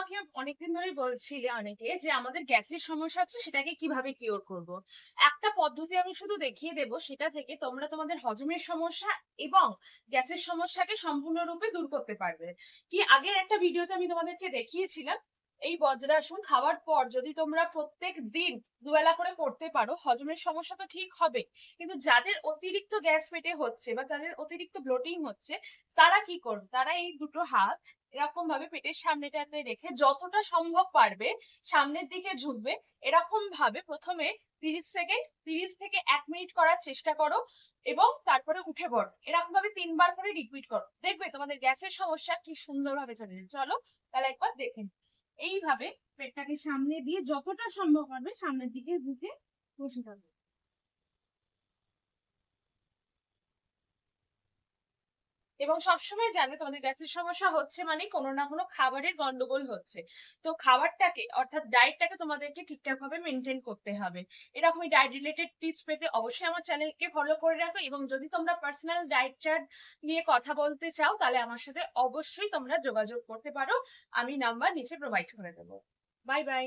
আমাকে অনেকদিন ধরে বলছিলে অনেকে যে আমাদের গ্যাসের সমস্যা হচ্ছে সেটাকে কীভাবে কিওর করব। একটা পদ্ধতি আমি শুধু দেখিয়ে দেব সেটা থেকে তোমরা তোমাদের হজমের সমস্যা এবং গ্যাসের সমস্যাকে সম্পূর্ণরূপে দূর করতে পারবে কি আগের একটা ভিডিওতে আমি তোমাদেরকে দেখিয়েছিলাম এই বজ্রাসন খাওয়ার পর যদি তোমরা প্রত্যেক দিন দুবেলা করে করতে পারো, হজমের সমস্যা তো ঠিক হবে। কিন্তু যাদের অতিরিক্ত গ্যাস পেটে হচ্ছে বা যাদের অতিরিক্ত ব্লোটিং হচ্ছে, তারা কি করবে? তারা এই দুটো হাত এরকম ভাবে পেটের সামনেটাতে রেখে যতটা সম্ভব পারবে সামনের দিকে ঝুঁকবে। এরকম ভাবে প্রথমে তিরিশ সেকেন্ড, তিরিশ থেকে এক মিনিট করার চেষ্টা করো এবং তারপরে উঠে পড়ো। এরকম ভাবে তিনবার করে রিপিট করো। দেখবে তোমাদের গ্যাসের সমস্যা কি সুন্দরভাবে চলে চলো তাহলে একবার দেখে। এইভাবে পেটটাকে সামনে দিয়ে যতটা সম্ভব হবে সামনের দিকে ঝুঁকে বসে থাকবে। এবং সবসময় জানবে তোমাদের গ্যাসের সমস্যা হচ্ছে মানে কোনো না কোনো খাবারের গন্ডগোল হচ্ছে। তো খাবারটাকে অর্থাৎ ডায়েটটাকে তোমাদেরকে ঠিকঠাক ভাবে মেনটেন করতে হবে। এরকমই ডায়েট রিলেটেড টিপস পেতে অবশ্যই আমার চ্যানেলকে ফলো করে রাখো এবং যদি তোমরা পার্সোনাল ডায়েট চার্ট নিয়ে কথা বলতে চাও, তাহলে আমার সাথে অবশ্যই তোমরা যোগাযোগ করতে পারো। আমি নাম্বার নিচে প্রোভাইড করে দেবো। Bye bye